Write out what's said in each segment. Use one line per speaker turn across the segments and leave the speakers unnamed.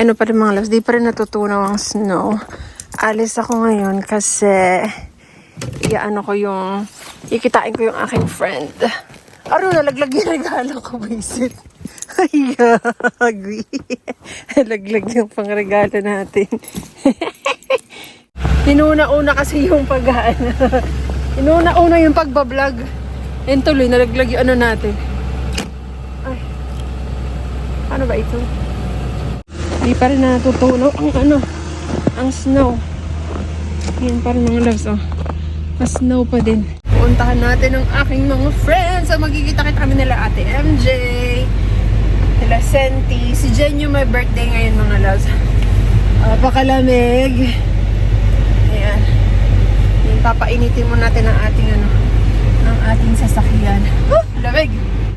Ano pa rin mga loves, di pa rin natutunaw ang snow. Alis ako ngayon kasi iyaano ko yung, ikitain ko yung aking friend. Aro, nalaglag yung regalo ko, visit. Ay, gagwi. Nalaglag yung pangregalo natin. Inuna-una kasi yung pag Inuna-una yung pagbablog. Yan tuloy, nalaglag yung ano natin. Ay. Ano ba ito? Hindi pa rin natutunaw ang ano, ang snow. Yan pa mga loves, oh. Mas snow pa din. Puuntahan natin ang aking mga friends. So, magkikita-kita kami nila ate MJ, nila Senti. Si Jen yung may birthday ngayon mga loves. Napakalamig. Ayan. Yan, papainitin mo natin ang ating ano, ang ating sasakyan. Huh, lamig.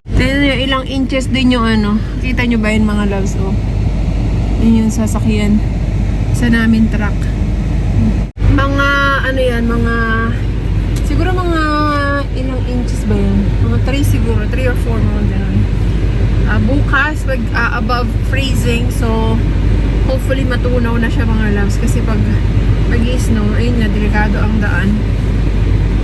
Tignan nyo, ilang inches din yung ano. Kita nyo ba yun mga loves? Oh. Yun yung sasakyan sa namin truck. Mga ano yan, mga siguro mga ilang inches ba yun? Mga 3 siguro, 3 or 4 mga ganun. Ah, bukas, pag ah, above freezing, so hopefully matunaw na siya mga loves kasi pag mag snow ayun nga, delikado ang daan.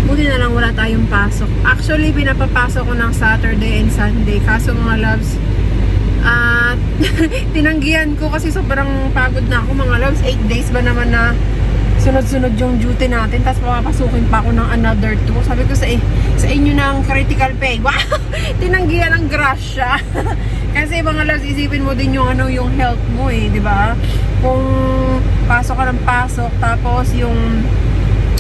Buti na lang wala tayong pasok. Actually, pinapapasok ko ng Saturday and Sunday. Kaso mga loves, at tinanggihan ko kasi sobrang pagod na ako mga loves. 8 days ba naman na sunod-sunod yung duty natin. Tapos papapasukin pa ako ng another 2. Sabi ko sa, sa inyo ng critical pay. Wow! tinanggihan ng grasya. kasi mga loves, isipin mo din yung ano yung health mo eh, di ba? Kung pasok ka ng pasok, tapos yung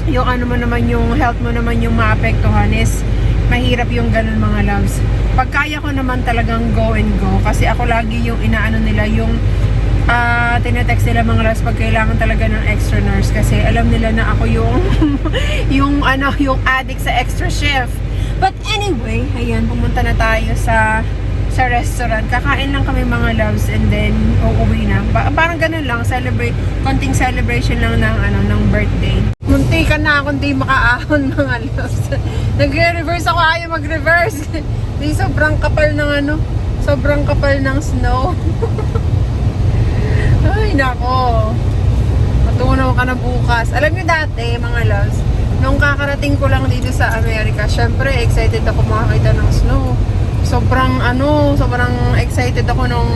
yung ano mo naman yung health mo naman yung maapektuhan is mahirap yung ganun mga loves. Pag kaya ko naman talagang go and go kasi ako lagi yung inaano nila yung ah tinetext nila mga loves pag kailangan talaga ng extra nurse kasi alam nila na ako yung yung ano yung addict sa extra shift. But anyway, ayan pumunta na tayo sa sa restaurant. Kakain lang kami mga loves and then uuwi na. Pa- parang ganun lang, celebrate, konting celebration lang ng ano ng birthday. Munti ka na akong di makaahon mga loves. Nagre-reverse ako, ayaw mag-reverse. di sobrang kapal ng ano, sobrang kapal ng snow. Ay, nako. Matunaw ka na bukas. Alam niyo dati, mga loves, nung kakarating ko lang dito sa Amerika, syempre excited ako makakita ng snow. Sobrang ano, sobrang excited ako nung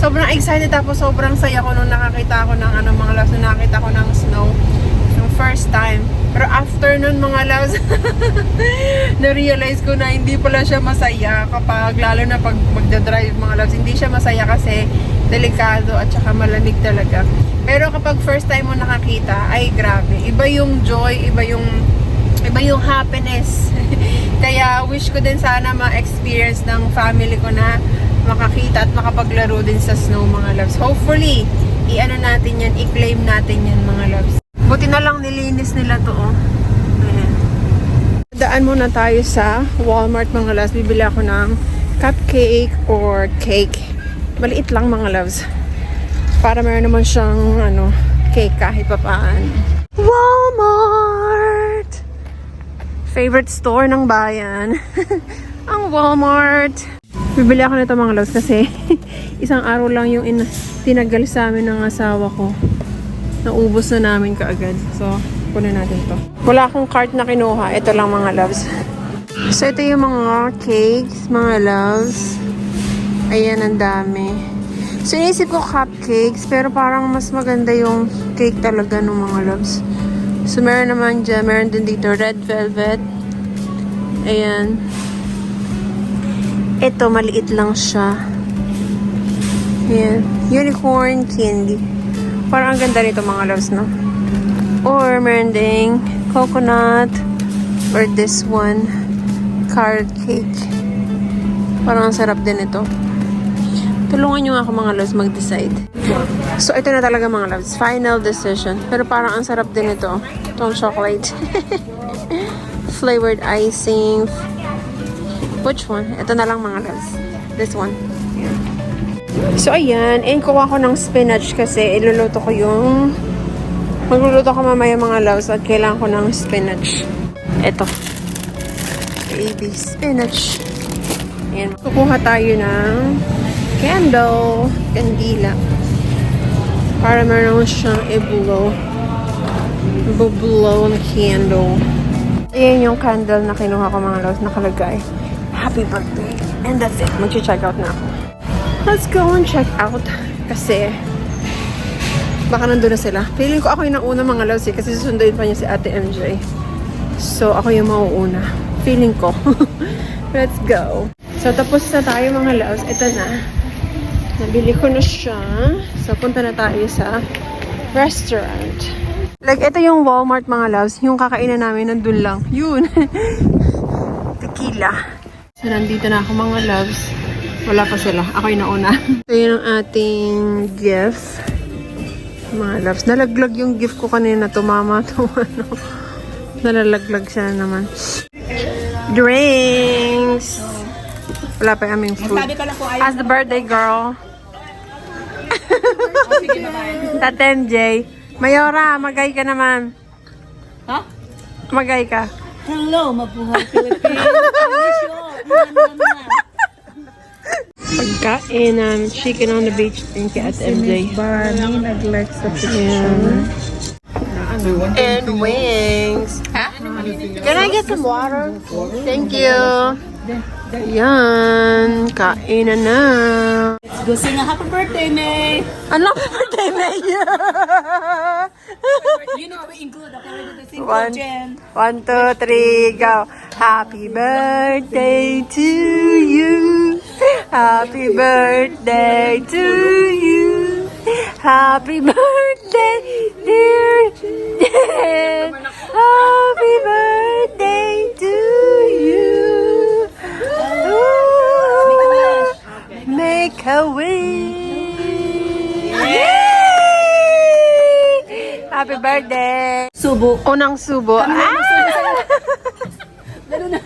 sobrang excited tapos sobrang saya ko nung nakakita ako ng ano mga loves, nung nakakita ko ng snow yung first time. Pero after nun mga loves, na-realize ko na hindi pala siya masaya kapag lalo na pag magdadrive mga loves, hindi siya masaya kasi delikado at saka malamig talaga. Pero kapag first time mo nakakita, ay grabe. Iba yung joy, iba yung iba yung happiness. Kaya wish ko din sana ma-experience ng family ko na makakita at makapaglaro din sa snow mga loves. Hopefully, i-ano natin yan, i-claim natin yan mga loves. Buti na lang nilinis nila to oh. Ayan. Daan muna tayo sa Walmart mga loves. Bibili ako ng cupcake or cake. Maliit lang mga loves. Para meron naman siyang ano, cake kahit papaan. Walmart! Favorite store ng bayan. Ang Walmart. Bibili ako nito mga loves kasi isang araw lang yung in tinagal sa amin ng asawa ko. Naubos na namin kaagad. So, kunin natin to. Wala akong cart na kinuha. Ito lang mga loves. So, ito yung mga cakes, mga loves. Ayan, ang dami. So, inisip ko cupcakes, pero parang mas maganda yung cake talaga ng mga loves. So, meron naman dyan, meron din dito red velvet. Ayan. Ito, maliit lang siya. Ayan. Unicorn candy. Parang ang ganda nito mga loves, no? Or meron ding coconut. Or this one, carrot cake. Parang ang sarap din ito. Tulungan nyo ako mga loves mag-decide. So, ito na talaga mga loves. Final decision. Pero parang ang sarap din ito. Itong chocolate. Flavored icing. Which one? Ito na lang mga loves. This one. So, ayan. And kuha ko ng spinach kasi iluluto ko yung... Magluluto ko mamaya mga loves at kailangan ko ng spinach. Ito. Baby spinach. Ayan. Kukuha tayo ng candle. Kandila. Para meron siyang i-blow. Bublow na candle. Ayan yung candle na kinuha ko mga loves. Nakalagay. Happy birthday. And that's it. Mag-check out na ako. Let's go and check out. Kasi, baka nandun na sila. Feeling ko ako yung nauna mga loves eh, kasi susunduin pa niya si Ate MJ. So, ako yung mauuna. Feeling ko. Let's go. So, tapos na tayo mga loves. Ito na. Nabili ko na siya. So, punta na tayo sa restaurant. Like, ito yung Walmart mga loves. Yung kakainan namin nandun lang. Yun. Tequila. So, nandito na ako mga loves. Wala pa sila. Ako yung nauna. So, yun ang ating gift. Mga loves. Nalaglag yung gift ko kanina. Tumama to ano. Nalalaglag siya na naman. Drinks! Wala pa yung aming food. As the birthday girl. Tatem J. Mayora, magay ka naman.
Ha?
Magay ka.
Hello, mabuhay Philippines. Miss you. Mwah,
Pagkain um, chicken on the beach. Thank you at MJ.
Barney nag-like sa
Ayan. And wings. Can I get some water? Thank you. Yan. Kain na na.
Let's go sing a happy birthday, May.
Ano ang birthday, May?
You need to include. Okay, ready to sing
One.
One. Jen.
One, two, three, go. Happy birthday to you. Happy birthday to you. Happy birthday, dear Jen. Happy birthday to you. Ooh, Make a wish. Yay! Happy birthday.
Subo.
Unang subo. Ah!
Lalo na.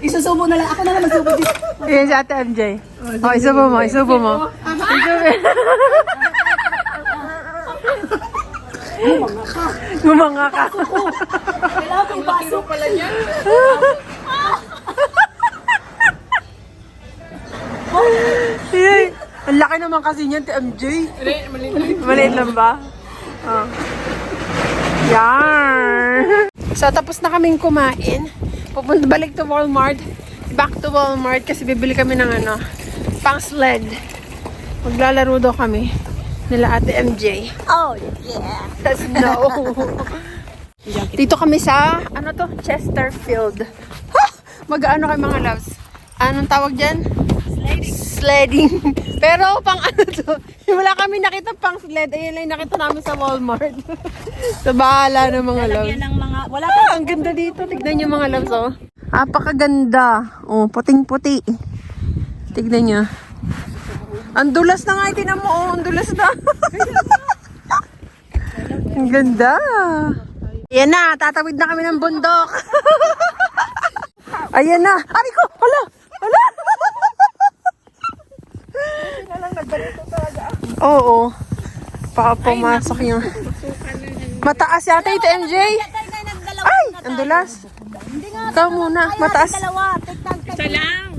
Isusubo na lang. Ako na lang magsubo dito.
Yan si Ate MJ. Oh, isubo mo, isubo mo. Isubo. Gumanga ka.
Kailangan ko ipasok. pala niya.
Yay. Ang laki naman kasi niyan, Ate MJ. Maliit lang ba? Oh. Yan. So, tapos na kaming kumain. Pupunta balik to Walmart. Back to Walmart kasi bibili kami ng ano, pang sled. Maglalaro daw kami nila Ate MJ.
Oh, yeah.
Tapos no. Dito kami sa, ano to? Chesterfield. Ha! Mag-ano kay mga loves? Anong tawag dyan?
Sliding.
Sledding. Pero pang ano to? Wala kami nakita pang sled. Ayun lang yung nakita namin sa Walmart. sa bahala ng mga loves.
Ang mga... Wala.
Ah, ang ganda dito. Tignan niyo mga loves, oh. Apakaganda. Oh, puting-puti. Tignan niyo. Ang dulas na nga, tinan mo, oh. Ang dulas na. ang ganda. Ayan na, tatawid na kami ng bundok. Ayan na. Ari ko, hala, hala. Oo. Pa pumasok yung... Mataas yata ito, MJ. Ay, ang dulas. Ikaw muna, mataas.
Isa lang.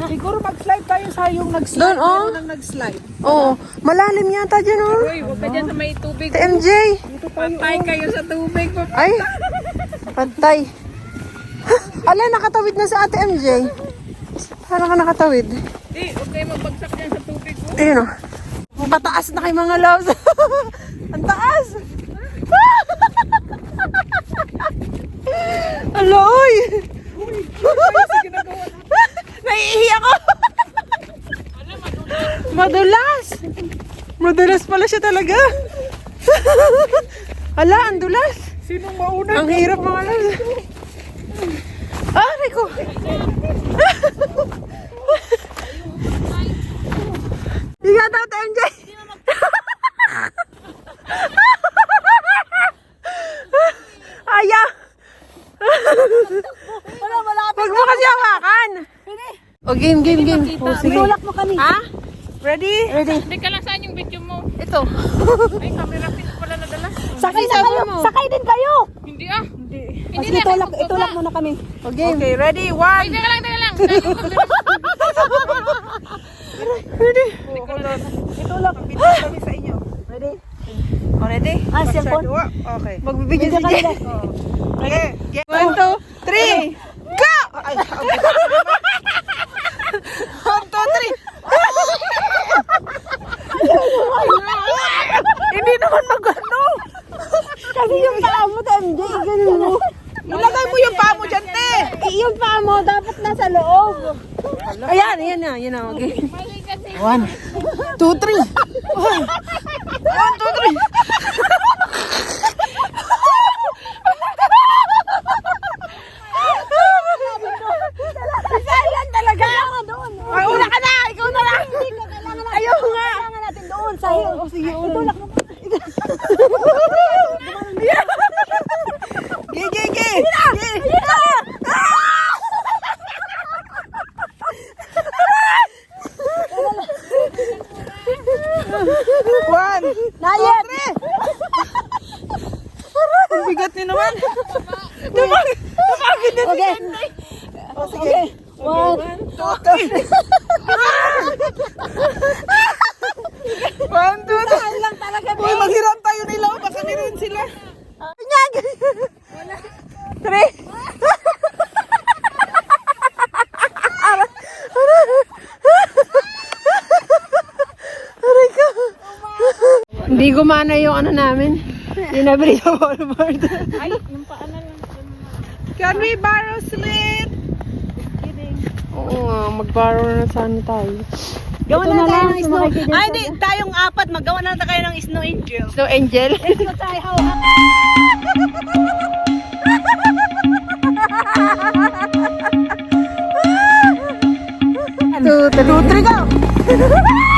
Siguro mag-slide tayo sa yung nag-slide.
Doon, oh.
Nang nag-slide.
Oo, malalim yata dyan, oh.
Uy, huwag ka dyan sa may tubig.
Ate MJ.
Patay kayo sa tubig.
Ay, pantay. Ala, nakatawid na sa ate MJ. Parang ka nakatawid.
Di, huwag kayo magbagsak dyan sa tubig. oh.
Ayun, oh. Pataas na kay mga loves. ang taas. Aloy! Naiihi ako. Madulas. Madulas pala siya talaga. Ala, ang dulas.
Sinong mauna?
Ang hirap mga. Ah, Rico. Ingat daw, MJ. Aya.
Wala, wala.
Huwag mo kasi hawakan. O, game, game, game. O, sige.
Tulak mo kami.
Ha? Ready? Ready.
Hindi ka lang saan yung video mo.
Ito.
Ay, camera pin pala nadala.
Sakay na kayo.
mo.
Sakay din kayo.
Hindi ah. Hindi. Hindi
Sige, itulak, itulak mo na kami.
O, game. Okay, ready? One.
Teka lang, teka lang.
Ready?
Hold on.
Itulak.
Video kami sa inyo.
Ready?
Oh, ready?
Ah, cellphone?
Okay. Magbibidyo si Jen. Okay. One, two, three. Go! Ay, One, two, three. Hindi naman magano.
Kasi yung paa mo, MJ, ganun mo.
Ilagay mo yung paa mo dyan, te.
Eh, yung paa mo, dapat nasa loob.
Ayan, ayan na, ayan na. Okay.
Mali kasi.
One, two, three. One, two, three.
Silent talaga. Kailangan doon.
Ay, una ka na. Ikaw na lang.
Ayaw nga. Kailangan natin doon. Sa iyo. Oh, sige, utulak mo.
Gi, gi, gi. Gi. One,
Nayet.
three. Ang bigat niyo naman. Dumag- Dumagin na
Okay.
Oh, sige.
Okay. One.
Two, three. One, two, three.
lang talaga.
Uy, maghiram tayo nila. Baka meron sila. Nyag! Three. Aray ko. Gumana yung ano namin. Yung nabili sa Walmart.
Ay, yung paa na lang.
Can we borrow sled? Oo nga, mag-borrow na sana tayo.
Gawa na tayo ng snow.
Ay, di, tayong apat, magawa na lang tayo ng snow angel.
So, Angel?
Ito tayo.
Two, three, two, three, go!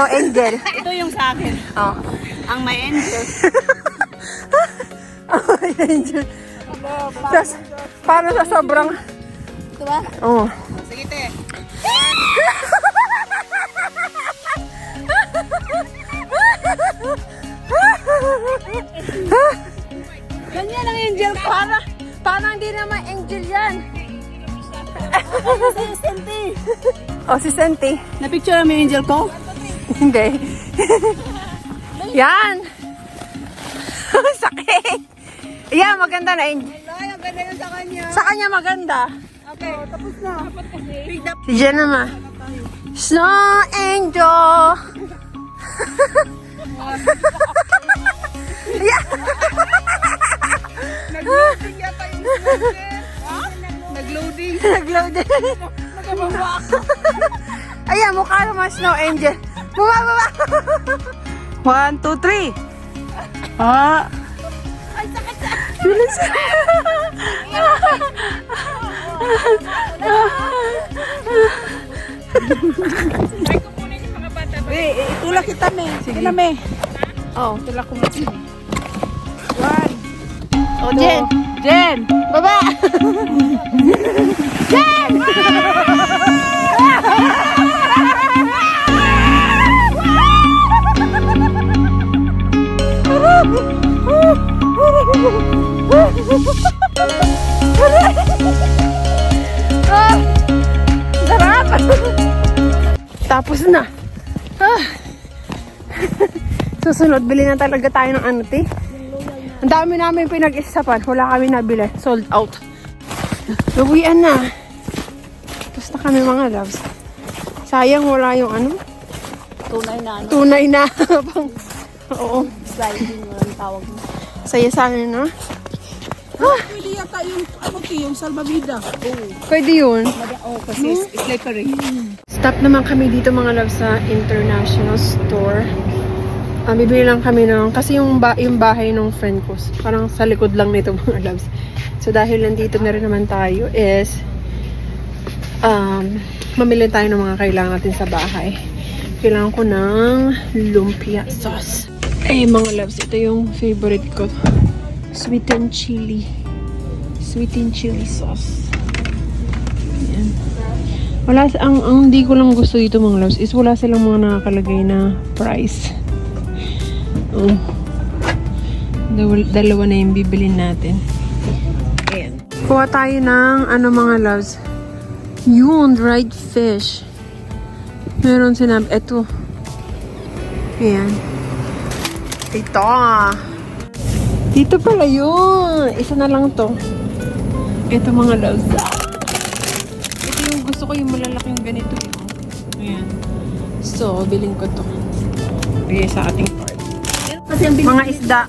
Snow Angel.
Ito yung sa akin.
Oh.
Ang may angel.
Angel. Tapos, paano sa sobrang...
Ito ba?
Oo.
Sige, te.
Ganyan ang angel ko.
Para, parang hindi naman angel yan.
Sa Senti.
O, si Senti.
Na-picture mo yung angel ko?
Hindi. yan! Sakit! Yan, maganda na.
Ay, ang ganda na sa kanya.
Sa kanya maganda.
Okay, tapos na. Pick up.
Si Jen naman. Snow Angel! yeah.
Nag-loading yata yung snow Nag-loading.
Nag-loading. Ayan, mukha naman Snow Angel. Bumababa. One, two, three. Ah. Ay, sakit sa... Bilis.
Ay, kukunin yung mga bata ba?
Eh, itulak kita, me. Sige na, me.
Oh,
Itulak ko mo. One.
oh, Jen.
Jen.
Baba. Ah, sarap. Tapos na. Ah. Susunod, bili na talaga tayo ng ano, te. Ang dami namin pinag-isapan. Wala kami nabili. Sold out. Luwian na. Tapos na kami mga loves. Sayang wala yung ano,
Tunay na ano.
tunay na. Oo.
Sliding tawag mo.
Saya sa amin, no?
Pwede yata yung, ano, te, yung salbabida.
Pwede yun.
Oh, kasi slippery.
Stop naman kami dito mga loves sa international store. Ah, bibili lang kami ng, kasi yung, ba, yung bahay ng friend ko, parang sa likod lang nito mga loves. So dahil nandito na rin naman tayo is, um, mamili tayo ng mga kailangan natin sa bahay. Kailangan ko ng lumpia sauce. Eh mga loves, ito yung favorite ko. Sweet and chili. Sweet and chili sauce. Ayan. Wala, ang, ang hindi ko lang gusto dito mga loves is wala silang mga nakakalagay na price. Oh. Dalawa, dalawa na yung bibilin natin. Ayan. Kuha tayo ng ano mga loves. Yun, dried fish. Meron sinabi, eto. Ayan. Ito. Dito pala yun. Isa na lang to. Ito mga loves. Ito yung gusto ko yung malalaking ganito. Yun. Ayan. So, biling ko to. Bigay sa ating
ang
Mga isda.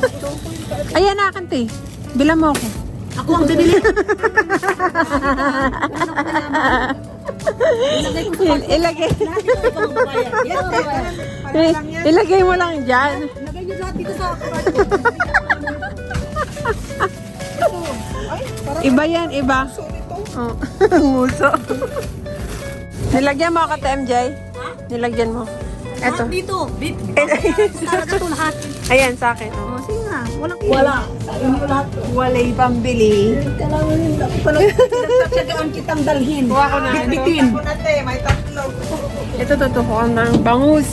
Ayan na, kante. Bila mo ako.
Ako ang bibili.
Il- ilagay.
Babayad.
ilagay mo lang dyan.
Lagay niyo lahat dito sa
Iba yan, iba. Oh. Nguso. Nilagyan mo ako, MJ? Nilagyan mo. Eto.
Dito. Bit. Talaga ito lahat.
Ayan, sa akin. Oh.
Walang Wala. Ayun ko lahat.
Walay pambili.
Pinagtatsagaan kitang dalhin.
Kuha ko na.
Bitbitin.
Ito, totoo. Ang ng bangus.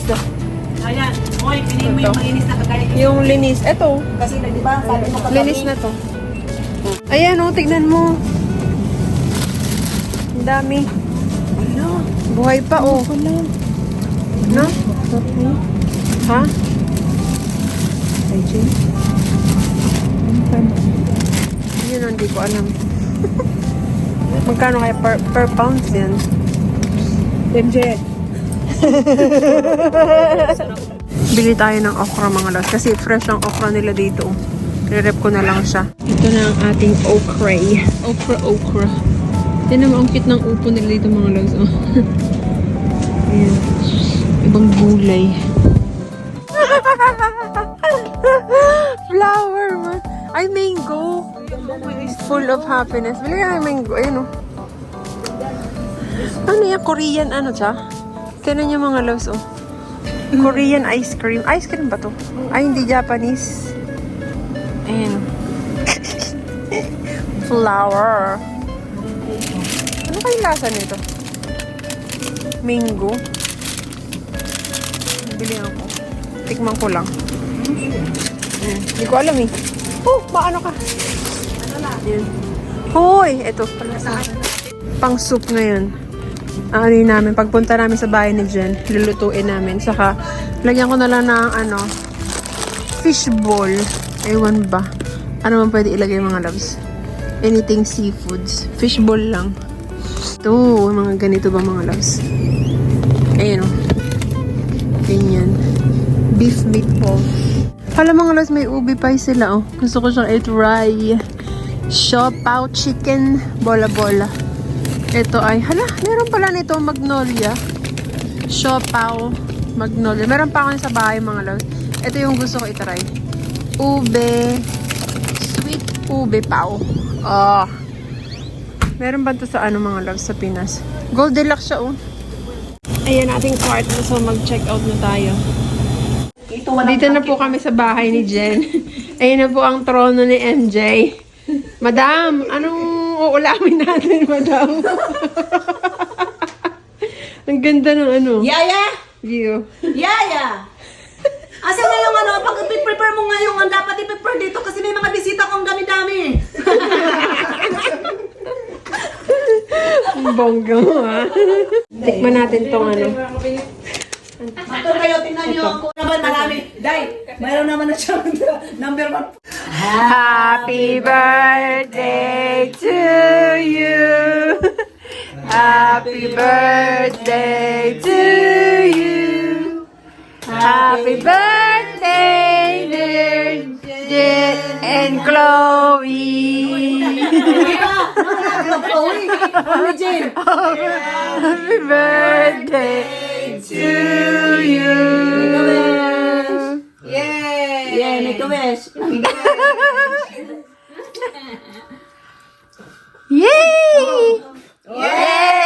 Ayan. Hoy, pinin mo yung malinis na kagaya.
Yung linis. Ito.
Kasi na, di ba? Sabi mo.
Linis na to. Ayan, oh, tignan mo. Ang dami. Buhay pa, oh. No? Ha? Yun, oh, hindi ko alam. Magkano kaya per, per pounds yan?
MJ.
Bili tayo ng okra mga loves. Kasi fresh ang okra nila dito. Re-rep ko na lang siya. Ito na ang ating okra. Okra, okra. Tignan mo, ang cute ng upo nila dito mga loves. Oh. Ayan. Ibang gulay. Flower man. Ay, mango. Full of happiness. Bili ka ng mango. Ayun oh. Ano yan? Korean ano siya? Tignan niyo mga loves oh. Korean ice cream. Ice cream ba to? Ay, hindi Japanese. Ayan. Flower. Ano kayong lasa nito? Mango. Bili ako. Tikman ko lang. Mm, Hindi ko alam eh. Oh, maano ka? Lang? Hoy! Ito pala sa. Pang soup ngayon. Ang ano yun namin, pagpunta namin sa bahay ni Jen, lulutuin namin. Saka, lagyan ko na lang ng ano, fish ball. Ewan ba? Ano man pwede ilagay mga loves? Anything seafoods. Fish ball lang. Ito, mga ganito ba mga loves? Ayan o. Ganyan. Beef meatball. Hala mga loves, may ubi pie sila oh. Gusto ko siyang i-try. Siopaw chicken bola-bola. Ito ay, hala, meron pala nito magnolia. Siopaw magnolia. Meron pa ako sa bahay mga loves. Ito yung gusto ko i-try. Ube. Sweet ube pao. Oh. Meron ba ito sa ano mga loves sa Pinas? Gold Deluxe siya oh. Ayan ating cart na so mag-check out na tayo. Dito na po kami sa bahay ni Jen. Ayan na po ang trono ni MJ. Madam, anong uulamin natin, madam? ang ganda ng ano,
Yaya!
view.
Yaya! Asa na yung ano, pag prepare mo ngayon, ang dapat i-prepare dito kasi may mga bisita kong dami-dami.
Ang bongga mo, ha? Tikman natin tong ano.
Matur kayo, tingnan nyo kung naman marami. Day, mayroon naman na siya number one.
Happy birthday to you. Happy birthday to you. Happy birthday, dear Jen and Chloe. Happy birthday to you. Yay! Yay, make a wish. Yay!
Yay!